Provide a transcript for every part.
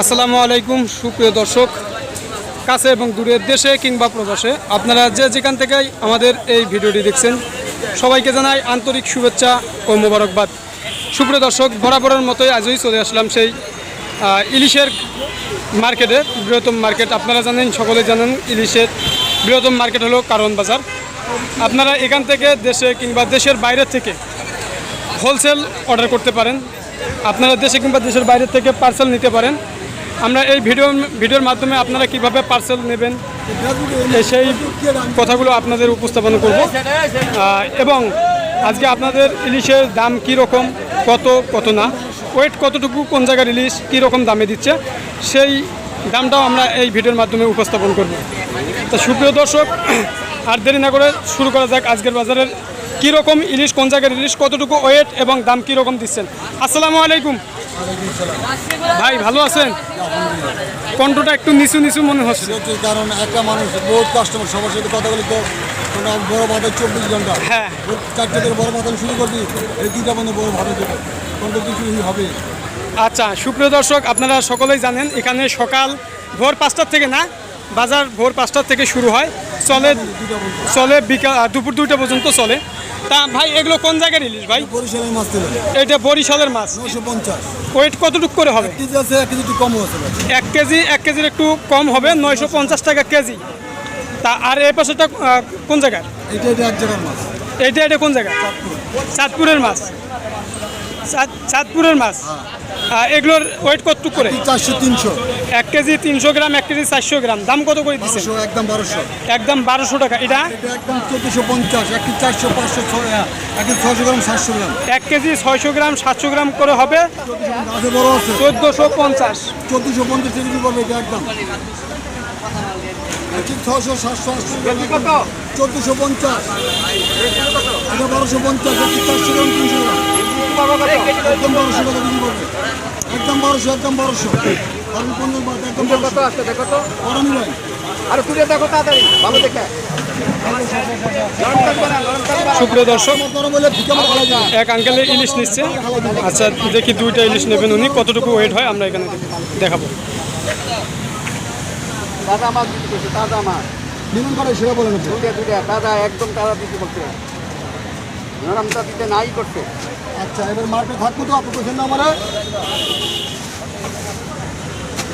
আসসালামু আলাইকুম, সুপ্রিয় দর্শক, কাছে এবং দূরের দেশে কিংবা প্রবাসে, আপনারা যে যেখান থেকে আমাদের এই ভিডিওটি দেখছেন, সবাইকে জানাই আন্তরিক শুভেচ্ছা ও মোবারকবাদ। সুপ্রিয় দর্শক, বরাবরের মতোই আজই চলে আসলাম সেই ইলিশের মার্কেটে, বৃহত্তম মার্কেট। আপনারা জানেন সকলে জানেন, ইলিশের বৃহত্তম মার্কেট হলো কারণ বাজার। আপনারা এখান থেকে দেশে কিংবা দেশের বাইরে থেকে হোলসেল অর্ডার করতে পারেন। আপনারা দেশে কিংবা দেশের বাইরে থেকে পার্সেল নিতে পারেন। আমরা এই ভিডিও, ভিডিওর মাধ্যমে আপনারা কীভাবে পার্সেল নেবেন? সেই কথাগুলো আপনাদের উপস্থাপন করব। এবং আজকে আপনাদের ইলিশের দাম কী রকম কত কত না ওয়েট কতটুকু, কোন জায়গার ইলিশ কী রকম দামে দিচ্ছে, সেই দামটাও আমরা এই ভিডিওর মাধ্যমে উপস্থাপন করব। তো সুপ্রিয় দর্শক, আর দেরি না করে শুরু করা যাক আজকের বাজারের কী রকম ইলিশ, কোন জায়গার ইলিশ, কতটুকু ওয়েট এবং দাম কী রকম দিচ্ছেন। আসসালামু আলাইকুম। ভাই ভালো আছেন? কণ্ঠটা একটু নিচু নিচু মনে হচ্ছে। কারণ একটা মানুষ বহুত কাস্টমার সবার সাথে কথা বলি তো বড় ভাতা চব্বিশ ঘণ্টা। হ্যাঁ। চারটে থেকে বড় ভাতা শুরু করবি এই দুইটা মানে বড় ভাতা দেবে। কণ্ঠ কিছু হবে। আচ্ছা সুপ্রিয় দর্শক আপনারা সকলেই জানেন এখানে সকাল ভোর পাঁচটার থেকে না বাজার ভোর পাঁচটার থেকে শুরু হয় চলে চলে বিকাল দুপুর দুইটা পর্যন্ত চলে। তা ভাই এগুলো কোন জায়গার ইলিশ ভাই? বরিশালের মাছ এটা বরিশালের মাছ। নশো পঞ্চাশ। ওয়েট কতটুকু করে হবে? কেজি আছে এক কেজি একটু আছে এক কেজি এক কেজির একটু কম হবে নয়শো পঞ্চাশ টাকা কেজি। তা আর এই পাশেটা কোন জায়গার? এটা এটা এক জায়গার মাছ। এইটা এটা কোন জায়গা চাঁদপুরের মাছ। চাঁদপুরের মাছ। আহ, এগুলোর ওয়েট কতটুকু করে? চারশো তিনশো। এক কেজি তিনশো গ্রাম এক কেজি চারশো গ্রাম। দাম কত করে বারোশো একদম বারোশো। একদম বারোশো টাকা। এটা? একদম চোদ্দোশো পঞ্চাশ এক কেজি চারশো পাঁচশো ছয় এক কেজি ছশো গ্রাম সাতশো গ্রাম। এক কেজি ছয়শো গ্রাম সাতশো গ্রাম করে হবে চোদ্দোশো পঞ্চাশ চোদ্দোশো পঞ্চাশ। কেজি পড়বে এটা একদম। এক ছশো সাতশো আটশো চোদ্দোশো পঞ্চাশ। এটা বারোশো পঞ্চাশ এক কেজি চারশো গ্রাম তিনশো গ্রাম। একদম বারোশো একদম বারোশো একদম একদম দেখো তো আর দেখো ভালো সুপ্রিয় দর্শক, এক আঙ্কেলে ইলিশ নিচ্ছে। আচ্ছা দেখি দুইটা ইলিশ নেবেন উনি। কতটুকু ওয়েট হয় আমরা এখানে দেখাবো। নিমন করে একদম তাজা দিতে বলছে। নরমটা দিতে নাই করছে। আচ্ছা এবার মার্কেট থাকব তো আপনি না আমার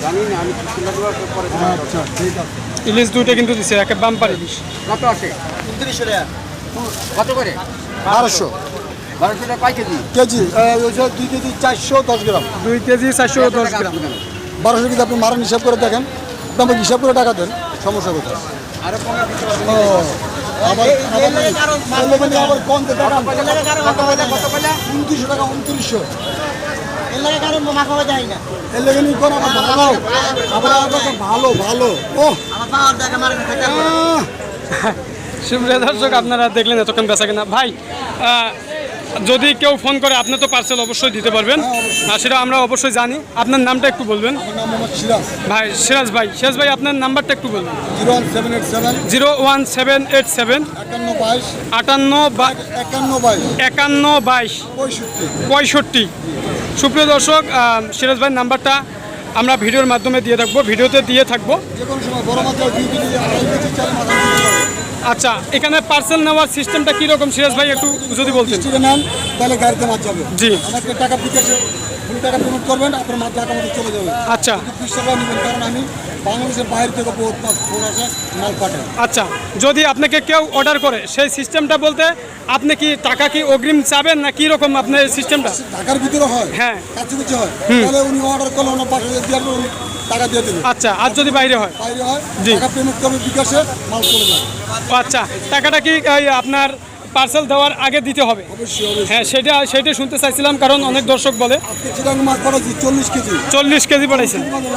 জানি না আমি পরে আচ্ছা ঠিক আছে ইলিশ দুইটা কিন্তু দিচ্ছে একে বাম্পার ইলিশ কত আছে কত করে বারোশো বারোশো টাকা কয় কেজি কেজি দুই কেজি চারশো দশ গ্রাম দুই কেজি চারশো দশ গ্রাম আপনি বারোশো কেজি আপনি মারেন হিসাব করে দেখেন আপনি হিসাব করে টাকা দেন সমস্যা কোথায় আরও আবার আবার কম উনত্রিশশো টাকা উনত্রিশশো। এর লাগে কারণ খাওয়া যায় না। এর লেগে নিয়ে কোন ভালো। ভালো ভালো। ও আমার পাওয়ার জায়গা মারে থাকে আহ, সুপ্রিয় দর্শক আপনারা দেখলেন এতক্ষণ বেচা কিনা। ভাই আহ, যদি কেউ ফোন করে আপনি তো পার্সেল অবশ্যই দিতে পারবেন। আর সেটা আমরা অবশ্যই জানি। আপনার নামটা একটু বলবেন। ভাই সিরাজ ভাই সিরাজ ভাই আপনার নাম্বারটা একটু বলবেন। Zero one seven eight seven. আটান্ন একান্ন বাইশ। একান্ন বাইশ। পঁয়ষট্টি। পঁয়ষট্টি। সুপ্রিয় দর্শক সিরাজ ভাইয়ের নাম্বারটা আমরা ভিডিওর মাধ্যমে দিয়ে থাকব। ভিডিওতে দিয়ে থাকব। আচ্ছা এখানে পার্সেল নেওয়ার সিস্টেমটা কীরকম সিরাজ ভাই একটু যদি বলতেন। কিস্তিতে নেন তাহলে গাড়িতে মাছ যাবে। জি। আমাকে টাকা বিকাশে কুড়ি টাকা পেমেন্ট করবেন আপনার মাছ টাকা মতো চলে যাবে। আচ্ছা। বিশ টাকা নেবেন কারণ আমি বাংলাদেশের বাইরে থেকে বহুত মাছ ফোন আছে মাল পাঠাই। আচ্ছা যদি আপনাকে কেউ অর্ডার করে সেই সিস্টেমটা বলতে আপনি কি টাকা কি অগ্রিম চাবেন না কি রকম আপনার সিস্টেমটা টাকার ভিতরে হয় হ্যাঁ। কাছাকাছি হয় তাহলে উনি অর্ডার করলে ওনার পাশে দিয়ে টাকা দিয়ে দেবেন আচ্ছা আর যদি বাইরে হয়? বাইরে হয় জি। টাকা পেমেন্ট করবে বিকাশে মাল চলে যাবে আচ্ছা টাকাটা কি আপনার পার্সেল দেওয়ার আগে দিতে হবে? হ্যাঁ সেটা সেটা শুনতে চাইছিলাম কারণ অনেক দর্শক বলে। চল্লিশ কেজি। চল্লিশ কেজি পাঠাইছেন। মানে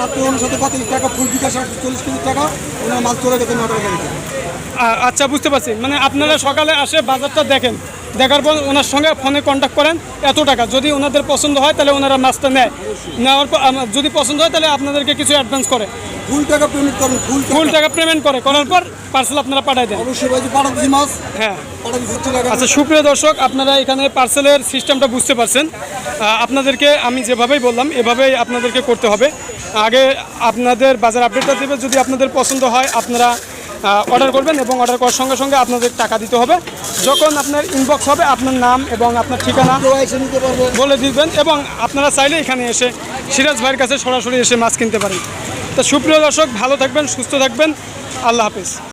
আচ্ছা বুঝতে পারছি। মানে আপনারা সকালে আসে বাজারটা দেখেন। দেখার পর ওনার সঙ্গে ফোনে কন্ট্যাক্ট করেন এত টাকা। যদি ওনাদের পছন্দ হয় তাহলে ওনারা মাছটা নেয়। নেওয়ার পর যদি পছন্দ হয় তাহলে আপনাদেরকে কিছু অ্যাডভান্স করে। ফুল টাকা পেমেন্ট করুন ফুল ফুল টাকা পেমেন্ট করে। করার পর পার্সেল আপনারা পাঠাই দেন। অবশ্যই মাছ হ্যাঁ। আচ্ছা সুপ্রিয় দর্শক আপনারা এখানে পার্সেলের সিস্টেমটা বুঝতে পারছেন। আপনাদেরকে আমি যেভাবেই বললাম এভাবেই আপনাদেরকে করতে হবে। আগে আপনাদের বাজার আপডেটটা দেবে। যদি আপনাদের পছন্দ হয় আপনারা অর্ডার করবেন এবং অর্ডার করার সঙ্গে সঙ্গে আপনাদের টাকা দিতে হবে। যখন আপনার ইনবক্স হবে, আপনার নাম এবং আপনার ঠিকানা বলে দিবেন এবং আপনারা চাইলে এখানে এসে সিরাজ ভাইয়ের কাছে সরাসরি এসে মাছ কিনতে পারেন। তো সুপ্রিয় দর্শক, ভালো থাকবেন, সুস্থ থাকবেন। আল্লাহ হাফিজ।